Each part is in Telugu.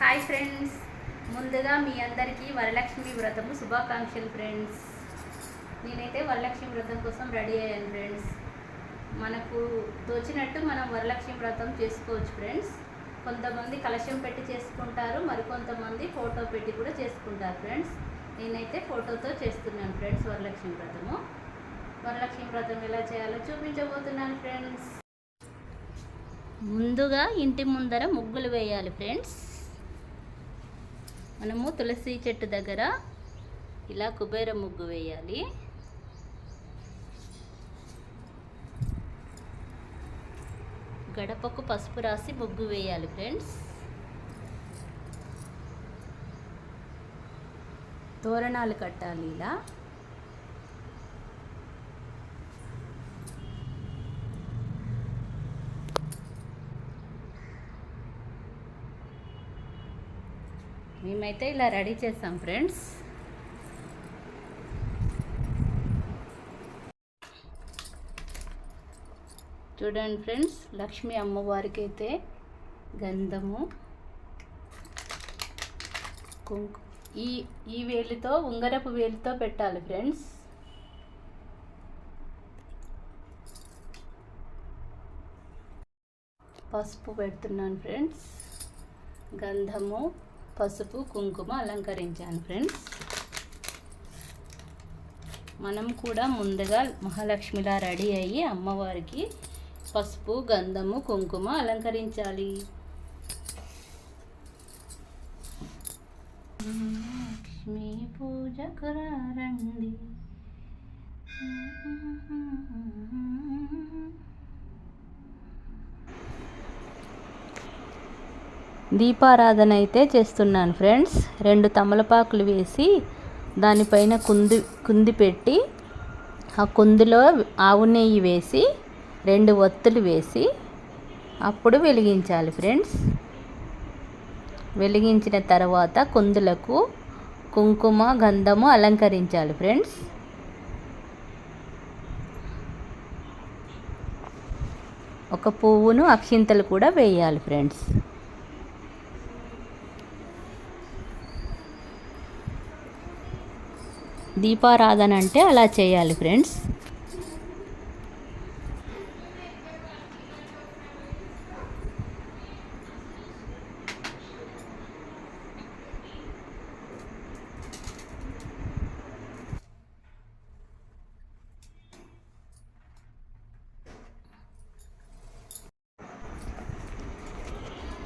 హాయ్ ఫ్రెండ్స్ ముందుగా మీ అందరికీ వరలక్ష్మి వ్రతము శుభాకాంక్షలు ఫ్రెండ్స్ నేనైతే వరలక్ష్మి వ్రతం కోసం రెడీ అయ్యాను ఫ్రెండ్స్ మనకు తోచినట్టు మనం వరలక్ష్మి వ్రతం చేసుకోవచ్చు ఫ్రెండ్స్ కొంతమంది కలశం పెట్టి చేసుకుంటారు మరికొంతమంది ఫోటో పెట్టి కూడా చేసుకుంటారు ఫ్రెండ్స్ నేనైతే ఫోటోతో చేస్తున్నాను ఫ్రెండ్స్ వరలక్ష్మి వ్రతము. వరలక్ష్మి వ్రతం ఎలా చేయాలో చూపించబోతున్నాను ఫ్రెండ్స్ ముందుగా ఇంటి ముందర ముగ్గులు వేయాలి ఫ్రెండ్స్ మనము తులసి చెట్టు దగ్గర ఇలా కుబేర ముగ్గు వేయాలి. గడపకు పసుపు రాసి ముగ్గు వేయాలి ఫ్రెండ్స్. తోరణాలు కట్టాలి ఇలా. మేమైతే ఇలా రెడీ చేస్తాం ఫ్రెండ్స్. చూడండి ఫ్రెండ్స్ లక్ష్మీ అమ్మవారికి అయితే గంధము కుంకు ఈ ఈ వేలితో ఉంగరపు వేలితో పెట్టాలి ఫ్రెండ్స్. పసుపు పెడుతున్నాను ఫ్రెండ్స్. గంధము పసుపు కుంకుమ అలంకరించాను ఫ్రెండ్స్. మనం కూడా ముందుగా మహాలక్ష్మిలా రెడీ అయ్యి అమ్మవారికి పసుపు గంధము కుంకుమ అలంకరించాలి. లక్ష్మి పూజకు రండి దీపారాధన అయితే చేస్తున్నాను ఫ్రెండ్స్. రెండు తమలపాకులు వేసి దానిపైన కుంది కుంది పెట్టి ఆ కుందిలో ఆవు నెయ్యి వేసి రెండు ఒత్తులు వేసి అప్పుడు వెలిగించాలి ఫ్రెండ్స్. వెలిగించిన తర్వాత కుందులకు కుంకుమ గంధము అలంకరించాలి ఫ్రెండ్స్. ఒక పువ్వును అక్షింతలు కూడా వేయాలి ఫ్రెండ్స్. దీపారాధన అంటే అలా చేయాలి ఫ్రెండ్స్.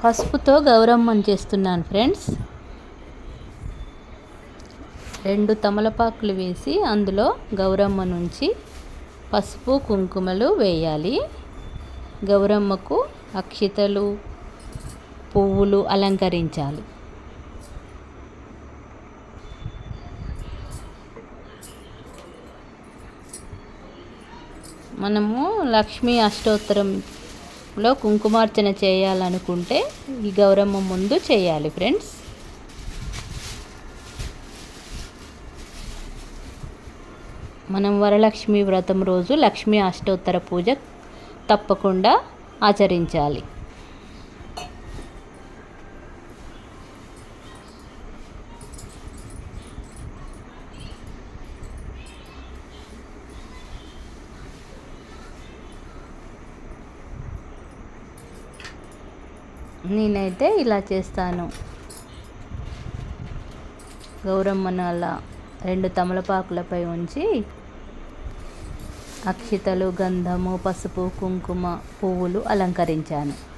పసుపుతో గౌరమ్మని చేస్తున్నాను ఫ్రెండ్స్. రెండు తమలపాకులు వేసి అందులో గౌరమ్మ నుంచి పసుపు కుంకుమలు వేయాలి. గౌరమ్మకు అక్షితలు పువ్వులు అలంకరించాలి. మనము లక్ష్మీ అష్టోత్తరంలో కుంకుమార్చన చేయాలనుకుంటే ఈ గౌరమ్మ ముందు చేయాలి ఫ్రెండ్స్. మనం వరలక్ష్మి వ్రతం రోజు లక్ష్మీ అష్టోత్తర పూజ తప్పకుండా ఆచరించాలి. నేనైతే ఇలా చేస్తాను. గౌరమ్మను అలా రెండు తమలపాకులపై ఉంచి అక్షితలు గంధము పసుపు కుంకుమ పువ్వులు అలంకరించాను.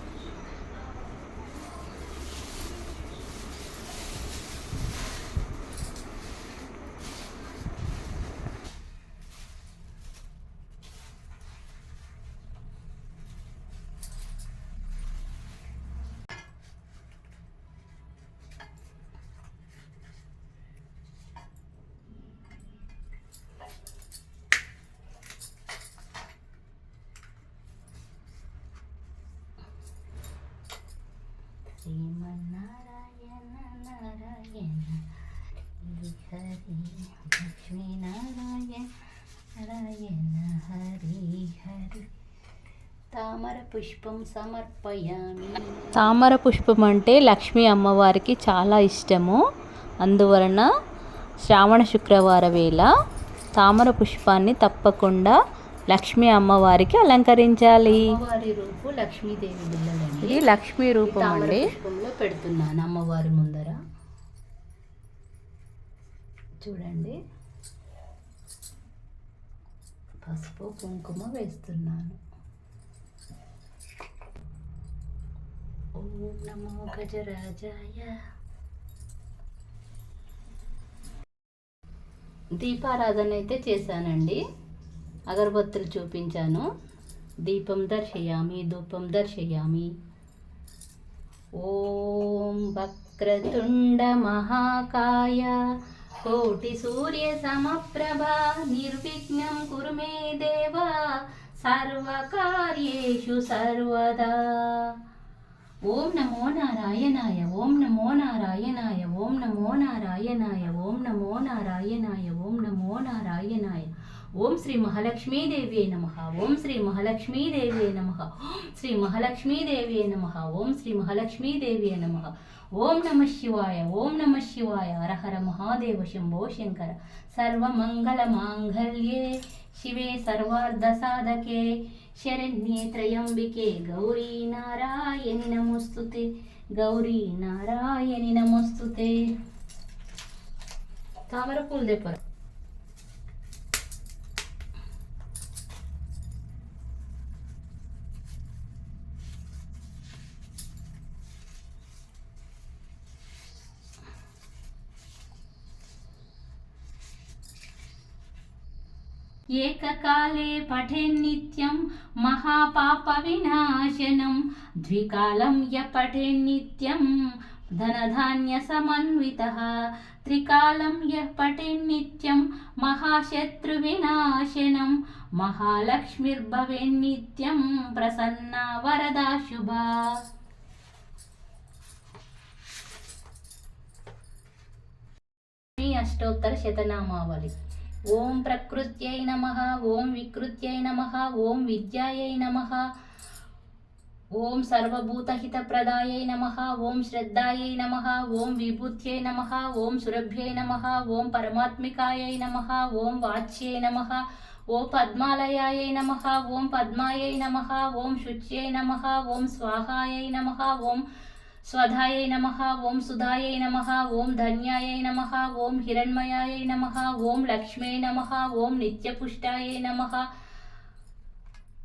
తామర పుష్పం సమర్పయామి. తామర పుష్పం అంటే లక్ష్మీ అమ్మవారికి చాలా ఇష్టము. అందువలన శ్రావణ శుక్రవార వేళ తామర పుష్పాన్ని తప్పకుండా లక్ష్మీ అమ్మవారికి అలంకరించాలి. అమ్మవారి రూపు లక్ష్మీదేవి బిల్లలండి ఇది లక్ష్మీ రూపం అండి. పెడుతున్నాను అమ్మవారి ముందర. చూడండి. పసుపు కుంకుమ వేస్తున్నాను ఓం నమో గజరాజాయ దీపారాధన అయితే చేశానండి. అగరబత్తులు చూపించాను. దీపం దర్శయామి ధూపం దర్శయామి. ఓం వక్రతుండ మహాకాయ. కోటి సూర్య సమప్రభ నిర్విఘ్నం కురు మే సర్వకార్యేషు సర్వదా. ఓం నమో నారాయణాయ ఓం నమో నారాయణాయ ఓం నమో నారాయణాయ ఓం నమో నారాయణాయ ఓం నమో నారాయణాయ. ఓం శ్రీ మహాలక్ష్మీదేవి నమ. ఓం శ్రీ మహాలక్ష్మీదేవి నమ. ఓం శ్రీ మహాలక్ష్మీదేవి నమ. ఓం శ్రీ మహాలక్ష్మీదేవి నమ. ఓం నమ శివాయ ఓం నమ శివాయ. హరహర మహాదేవ శంభో శంకర. సర్వమంగళ మాంగళ్యే. శివే సర్వార్ధ సాధకే. శరణ్యే త్రయంబికే గౌరీ నారాయణి నమోస్తుతే గౌరీ నారాయణి నమోస్తుతే. తామర పూలు తెప్పరు? ఏకకాలే పఠే నిత్యం మహాపాప వినాశనం. ద్వికాలం య పఠే నిత్యం ధనధాన్య సమన్విత. త్రికాలం య యः పఠేన్నిత్యం మహాశత్రువినాశనం మహాలక్ష్మిర్భవేన్నిత్యం ప్రసన్నా వరదా శుభా. మీ అష్టోత్తర శతనామావళి. ఓం ప్రకృత్యై నమ ఓం వికృత్యై నమ ఓం విద్యాయై నమ ఓం సర్వభూతహితప్రదాయై నమ ఓం శ్రద్ధాయై నమ ఓం విభూత్యై నమ ఓం సురభ్యై నమ ఓం పరమాత్మికాయై నమ ఓం వాచ్యై నమ ఓం పద్మాలయాయై నమ ఓం పద్మాయై నమ ఓం శుచ్యై నమ ఓం స్వాహాయై నమ ఓం స్వధాయై నమ ఓం సుధాయై నమ ఓం ధన్యాయై నమ ఓం హిరణ్మయాయై నమ ఓం లక్ష్మీ నమ ఓం నిత్యపుష్టాయై నమ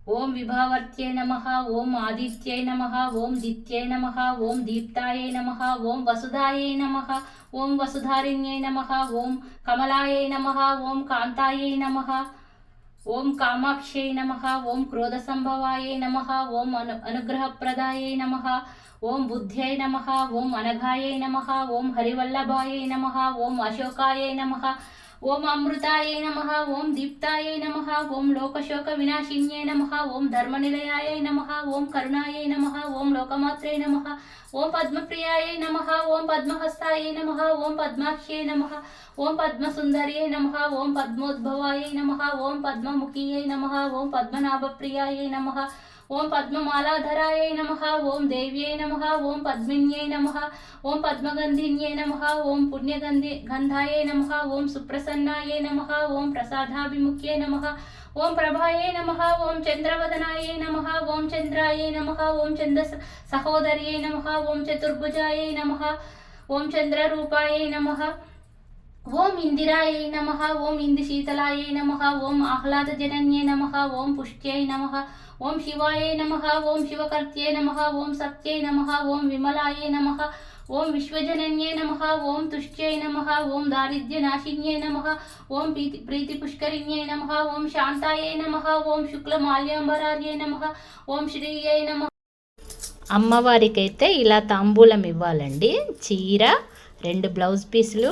ఓం విభావర్త్యై నమ ఓం ఆదిత్యై నమ ఓం దిత్యై నమ ఓం దీప్తాయై నమ ఓం వసుధాయై నమ ఓం వసుధారిణ్యై నమ ఓం కమలాయై నమ ఓం కాంతాయై నమ ఓం కామాక్ష్యై నమ ఓం క్రోధసంభవాయై నమ ఓం అను అనుగ్రహప్రదాయై నమ ఓం బుద్ధ్యై నమ ఓం అనఘాయై నమ ఓం హరివల్లభాయై నమ ఓం అశోకాయై నమ ఓం అమృతాయై నమ ఓం దీప్తాయై నమ ఓం లోకశోక వినాశిన్యై నమ ఓం ధర్మనిలయాయై నమ ఓం కరుణాయై నమ ఓం లోకమాత్రే నమ ఓం పద్మప్రియాయై నమ ఓం పద్మహస్తాయై నమ ఓం పద్మాక్ష్యై నమ ఓం పద్మసుందర్యై నమ ఓం పద్మోద్భవాయై నమ ఓం పద్మముఖీయై నమ ఓం పద్మనాభప్రియాయై నమ ఓం పద్మమాలాధరాయై నమ ఓం దేవ్యై నమ ఓం పద్మిన్యై నమ ఓం పద్మగంధిన్యై నమ ఓం పుణ్యగంధి గంధాయై నమ ఓం సుప్రసన్నాయై నమ ఓం ప్రసాదాభిముఖ్యై నమ ఓం ప్రభాయై నమ ఓం చంద్రవదనాయై నమ ఓం చంద్రాయై నమ ఓం చంద్ర సహోదర్యై నమ ఓం చతుర్భుజాయై నమ ఓం చంద్రరూపాయై నమ ఓం ఇందిరాయై నమ ఓం ఇంది శీతలాయై నమ ఓం ఆహ్లాదజనన్యే నమ ఓం పుష్ట్యై నమ ఓం శివాయై నమ ఓం శివకర్త్యై నమ ఓం సత్యై నమ ఓం విమలాయై నమ ఓం విశ్వజనన్యే నమ ఓం తుష్ట్యై నమ ఓం దారిద్ర్యనాశిన్యై నమ ఓం ప్రీతి ప్రీతిపుష్కరిణ్యై నమ ఓం శాంతాయై నమ ఓం శుక్లమాల్యాంబరార్యై నమ ఓం శ్రీయై నమ అమ్మవారికైతే ఇలా తాంబూలం ఇవ్వాలండి చీర రెండు బ్లౌజ్ పీసులు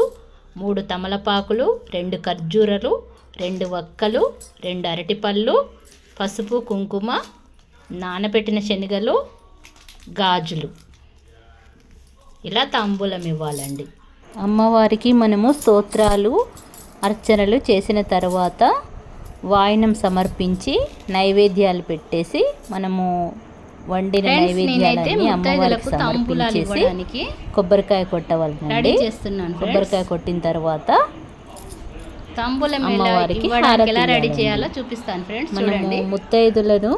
మూడు తమలపాకులు రెండు ఖర్జూరలు రెండు వక్కలు రెండు అరటిపళ్ళు పసుపు కుంకుమ నానబెట్టిన శనగలు గాజులు. ఇలా తాంబూలం ఇవ్వాలండి. అమ్మవారికి మనము స్తోత్రాలు అర్చనలు చేసిన తర్వాత వాయినం సమర్పించి నైవేద్యాలు పెట్టేసి మనము వండిన నైవేద్యాలన్నీ అమ్మవారికి సమర్పించేసి కొబ్బరికాయ రెడీ కొట్టవాలండి చేస్తున్నాను కొబ్బరికాయ కొట్టిన తర్వాత తాంబూలం ఎలా అమ్మవారికి రెడీ. చేయాలో చూపిస్తాను ఫ్రెండ్స్ మనము చూడండి. ముత్తైదులను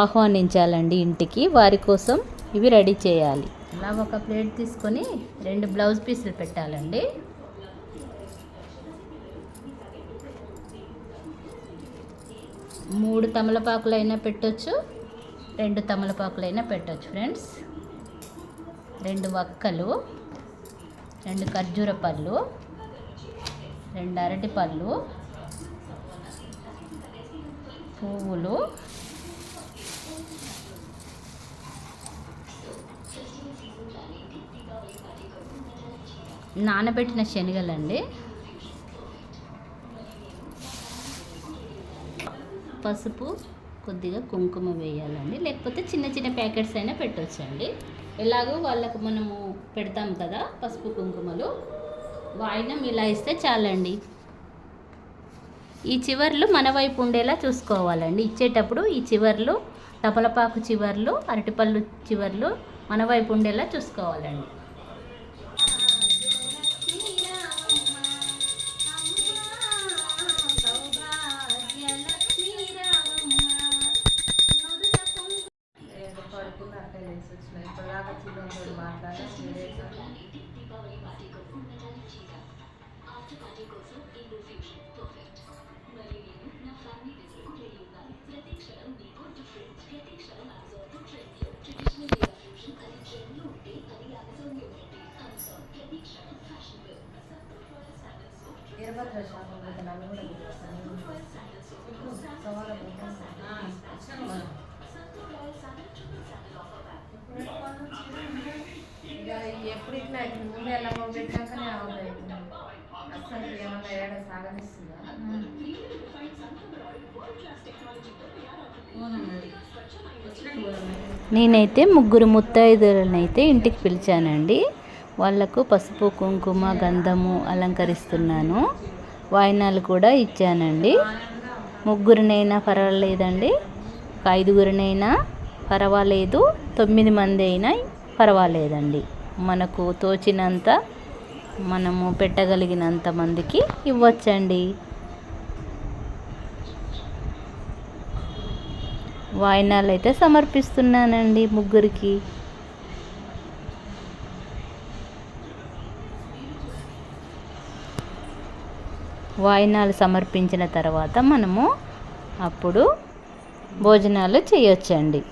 ఆహ్వానించాలండి ఇంటికి. వారి కోసం ఇవి రెడీ చేయాలి. అలా ఒక ప్లేట్ తీసుకొని రెండు బ్లౌజ్ పీసులు పెట్టాలండి. మూడు తమలపాకులు అయినా పెట్టొచ్చు. రెండు తమలపాకులైనా పెట్టచ్చు పెట్టొచ్చు ఫ్రెండ్స్. రెండు వక్కలు రెండు ఖర్జూర పళ్ళు రెండు అరటి పళ్ళు పువ్వులు నానబెట్టిన శనగలండి పసుపు కొద్దిగా కుంకుమ వేయాలండి. లేకపోతే చిన్న చిన్న ప్యాకెట్స్ అయినా పెట్టొచ్చండి. ఎలాగో వాళ్ళకు మనము పెడతాం కదా పసుపు కుంకుమలు. వాయినం ఇలా ఇస్తే చాలండి. ఈ చివర్లు మన వైపు ఉండేలా చూసుకోవాలండి. ఇచ్చేటప్పుడు ఈ చివర్లు తపలపాకు చివర్లు అరటిపళ్ళు చివర్లు మన వైపు ఉండేలా చూసుకోవాలండి. Gracias. సాగనిస్తుందా నేనైతే ముగ్గురు ముత్తైదులనైతే ఇంటికి పిలిచానండి. వాళ్ళకు పసుపు కుంకుమ గంధము అలంకరిస్తున్నాను. వాయినాలు కూడా ఇచ్చానండి. ముగ్గురినైనా పర్వాలేదండి. ఒక ఐదుగురినైనా పర్వాలేదు. తొమ్మిది మంది అయినా పర్వాలేదండి. మనకు తోచినంత మనము పెట్టగలిగినంత మందికి ఇవ్వచ్చండి. వాయినాలు అయితే సమర్పిస్తున్నానండి ముగ్గురికి. వాయినాలు సమర్పించిన తర్వాత మనము అప్పుడు భోజనాలు చేయొచ్చండి.